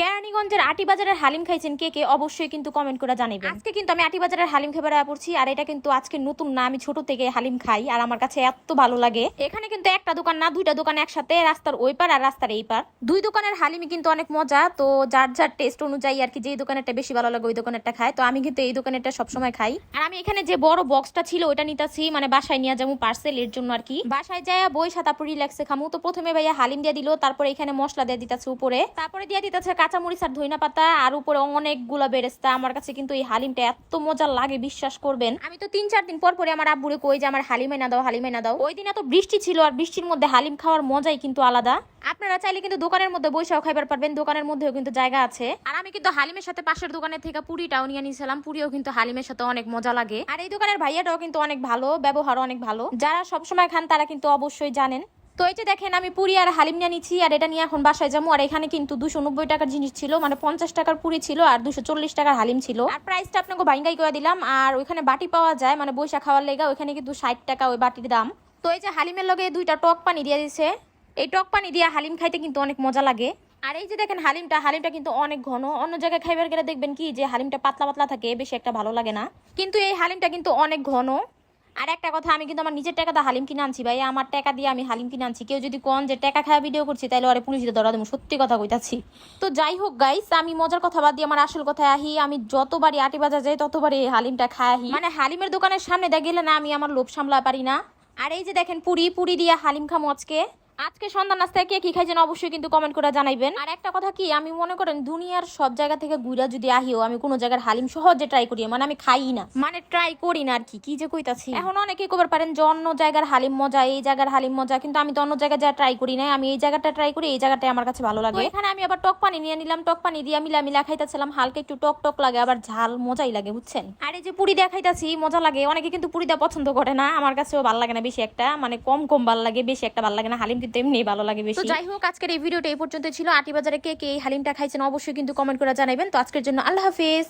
কেরানীগঞ্জের আটি বাজারের হালিম খাইছেন কে কে, অবশ্যই কিন্তু কমেন্ট করে জানাবেন। আজকে কিন্তু আমি আটি বাজারের হালিম খেবার পড়ছি, আর এটা কিন্তু আজকে নতুন না, আমি ছোট থেকে হালিম খাই, আর আমার কাছে এত ভালো লাগে। এখানে কিন্তু একটা দোকান না, দুইটা দোকান একসাথে, রাস্তার ওই পার আর রাস্তার এই পার। দুই দোকানের হালিমই কিন্তু অনেক মজা, তো যার যার টেস্ট অনুযায়ী আর কি যেই দোকানেরটা বেশি ভালো লাগে, ওই দোকানেরটা খায়। তো আমি কিন্তু এই দোকানেরটা সবসময় খাই। আর আমি এখানে যে বড় বক্সটা ছিল, ওইটা নিতেছি মানে বাসায় নিয়ে যাব পার্সেল এর জন্য আর কি। বাসায় যায় বই, সাতাপুর রিল্যাক্সে খামু। তো প্রথমে ভাইয়া হালিম দিয়ে দিল, তারপরে এখানে মশলা দিয়ে দিতেছে উপরে। তারপরে দিয়ে দিতেছে কাঁচামরিচ আর ধইনা পাতা আর উপরে অনেকগুলা বেরেস্তা। আমার কাছে কিন্তু এই হালিমটা এত মজা লাগে, বিশ্বাস করবেন। আমি তো তিন চার দিন পর পরে আমার আব্বুরে কই যে, আমার হালিমে না দাও, হালিমে না দাও। ওই দিন এত বৃষ্টি ছিল আর বৃষ্টির মধ্যে হালিম খাওয়ার মজাই কিন্তু আলাদা। আপনারা চাইলে কিন্তু দোকানের মধ্যে বৈশাখ খাইবার পারবেন, দোকানের মধ্যেও কিন্তু জায়গা আছে। আর আমি কিন্তু হালিমের সাথে পাশের দোকানের থেকে পুরিটাও নিয়ে নিয়েছিলাম পুরিও কিন্তু হালিমের সাথে অনেক মজা লাগে। আর এই দোকানের ভাইয়াটাও কিন্তু অনেক ভালো ব্যবহার অনেক ভালো। যারা সবসময় খান তারা কিন্তু অবশ্যই জানেন। তো এই যে দেখেন, আমি পুরি আর হালিম নিয়ে নিচ্ছি আর এটা নিয়ে এখন বাসায় যাব। আর এখানে কিন্তু দুশো নব্বই টাকার জিনিস ছিল মানে পঞ্চাশ টাকার পুরি ছিল আর দুশো চল্লিশ টাকার হালিম ছিল। আর প্রাইসটা আপনাকে বাইঙ্গাই করে দিলাম, আর ওইখানে বাটি পাওয়া যায় মানে বৈশাখ খাওয়ার লেগা, ওইখানে কিন্তু ষাট টাকা ওই বাটির দাম। তো এই যে হালিমের লগে দুইটা টক পানি দিয়ে দিছে। এই টক পানি দিয়ে হালিম খাইতে কিন্তু অনেক মজা লাগে। আর এই যে দেখেন হালিমটা হালিমটা কিন্তু অনেক ঘন। অন্য জায়গায় খাইবার গেলে দেখবেন কি, যে হালিমটা পাতলা পাতলা থাকে, বেশি একটা ভালো লাগে না। কিন্তু এই হালিমটা কিন্তু অনেক ঘন। আর একটা কথা, আমি কিন্তু আমার নিজের টাকা দিয়ে হালিম কিনে আনছি ভাই, আমার টাকা দিয়ে আমি হালিম কিনে আনছি। কেউ যদি কন যে টাকা খাওয়া ভিডিও করছি তাহলে আরে পুলিশ ধরা দেবো, সত্যি কথা কইতাছি। তো যাই হোক গাইস আমি মজার কথা বাদ দিয়ে আমার আসল কথায় আহি, আমি যতবারই আটি বাজার যাই, ততবারই হালিমটা খাই মানে হালিমের দোকানের সামনে দেখ গেলে না আমি আমার লোভ সামলা পারি না। আর এই যে দেখেন পুরি পুরি দিয়ে হালিম খামো আজকে। আজকে সন্ধ্যা নাস্তায় কে কি খাইছেন অবশ্যই কিন্তু কমেন্ট করে জানাইবেন। আর একটা কথা কি আমি মনে করেন দুনিয়ার সব জায়গা থেকে ঘুরা যদি আহিও আমি কোনো জায়গার হালিম সহজে ট্রাই করি মানে আমি খাই না। মানে ট্রাই করি না আর কি কি যে কইতাছি। এখন অনেকেই কবার পারেন যে অন্য জায়গার হালিম মজা এই জায়গার হালিম মজা কিন্তু আমি তো অন্য জায়গায় যা ট্রাই করি না আমি এই জায়গাটা ট্রাই করি এই জায়গাটাই আমার কাছে ভালো লাগে। এখানে আমি আবার টক পানি নিয়ে নিলাম টক পানি দিয়ে মিলা মিলা খাইতেছিলাম হালকা একটু টক টক লাগে আবার ঝাল মজাই লাগে বুঝছেন? আর এই যে পুরি দিয়ে খাইতাছি মজা লাগে অনেকে কিন্তু পুরি দেওয়া পছন্দ করে না আমার কাছেও ভালো লাগে না বেশি একটা মানে কম কম ভালো লাগে বেশি একটা ভালো লাগে না হালিম কিন্তু এমনি ভালো লাগে বেশি। তো যাই হোক আজকের এই ভিডিওটা এই পর্যন্ত ছিল। আটি বাজারে কে কে এই হালিমটা খাইছেন অবশ্যই কিন্তু কমেন্ট করে জানাবেন তো আজকের জন্য আল্লাহ হাফিজ।